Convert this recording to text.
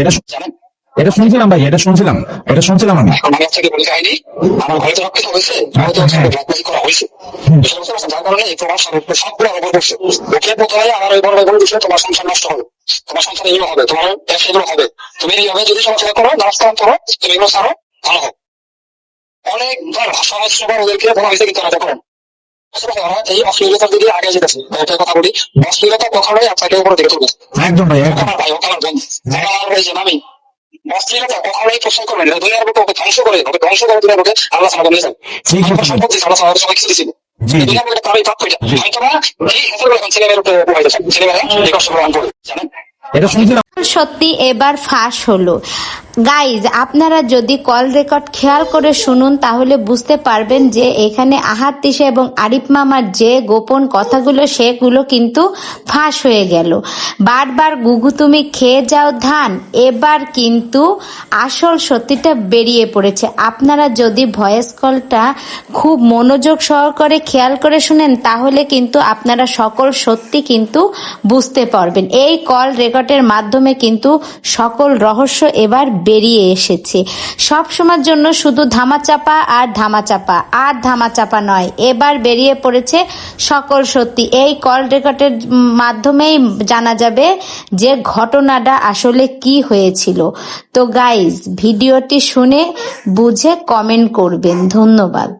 এটা জানেন এটা শুনছিলাম ভাই এটা শুনছিলাম। এটা শুনছিলাম আমি। এখন আমি আপনাকে বলি কাহিনী আমার ঘরে তো হয়েছে হ্যাঁ। ব্ল্যাকমেল করা হয়েছে? যার কারণে এই সবগুলো আমার উপর পড়ছে। ওকে প্রথমে আমার ওই বড় ভাই বলে দিচ্ছে তোমার সংসার নষ্ট হবে। তোমার সংসার এগুলো হবে তোমার হবে। তুমি এইভাবে যদি চলাফেরা করো তুমি এগুলো ছাড়ো ভালো অনেকবার সমাজ সবার ওদেরকে বলা হয়েছে কিন্তু ওরা করেন। ওরা এই অশ্লীলতার দিকে আগে যেতেছে একটা কথা বলি অশ্লীলতা কখনোই আপনাকে উপরে দিকে তুলবে একদম ভাই একদম। ভাই ও আমার বন্ধু আমার এই যে আমি অশ্লীলতা কখনোই প্রশ্ন করবেন না দুনিয়ার বুকে ওকে ধ্বংস করে ওকে ধ্বংস করে দুনিয়ার বুকে আল্লাহ সালাম নিয়ে যান ঠিক আমার আছে। সম্পত্তি আল্লাহ সালাম সবাই কিছু দিছিল জি, জি। দুনিয়ার বুকে তারই প্রাপ্য এটা হয়তো না এই হাতের করে ছেলে মেয়ের উপরে এই কষ্ট করে জানেন? এটা সত্যি এবার ফাঁস হলো। গাইজ আপনারা যদি কল রেকর্ড খেয়াল করে শুনুন, তাহলে বুঝতে পারবেন যে এখানে আহাত তিশা এবং আরিফ মামার যে গোপন কথাগুলো, সেগুলো কিন্তু ফাঁস হয়ে গেল। বারবার গুগু তুমি খেয়ে যাও ধান, এবার কিন্তু আসল সত্যিটা বেরিয়ে পড়েছে। আপনারা যদি ভয়েস কলটা খুব মনোযোগ সহকারে খেয়াল করে শুনেন, তাহলে কিন্তু আপনারা সকল সত্যি কিন্তু বুঝতে পারবেন। এই কল রেকর্ডের মাধ্যমে কিন্তু সকল রহস্য এবার বেরিয়ে এসেছে। সব সময়ের জন্য শুধু ধামাচাপা আর ধামাচাপা আর ধামাচাপা নয়, এবার বেরিয়ে পড়েছে সকল সত্যি। এই কল রেকর্ডের মাধ্যমেই জানা যাবে যে ঘটনাটা আসলে কি হয়েছিল। তো গাইজ ভিডিওটি শুনে বুঝে কমেন্ট করবেন। ধন্যবাদ।